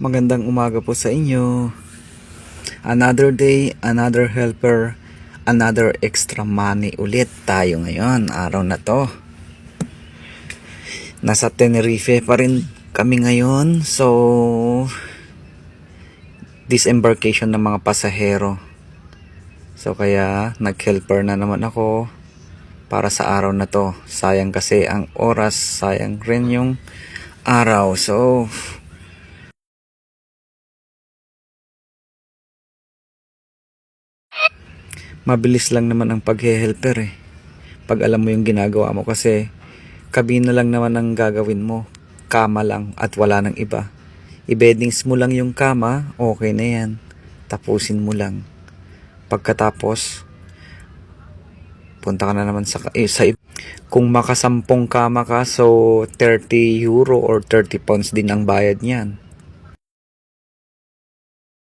Magandang umaga po sa inyo. Another day, another helper, another extra money ulit tayo ngayon, araw na to. Nasa Tenerife pa rin kami ngayon, so disembarkation ng mga pasahero. So kaya nag-helper na naman ako para sa araw na to. Sayang kasi ang oras, sayang rin yung araw. So, mabilis lang naman ang paghe-helper eh. Pag alam mo yung ginagawa mo kasi kabina lang naman ang gagawin mo. Kama lang at wala nang iba. I-beddings mo lang yung kama, okay na yan. Tapusin mo lang. Pagkatapos, punta ka na naman sa, eh, sa kung makasampung kama ka, so 30 euro or 30 pounds din ang bayad niyan.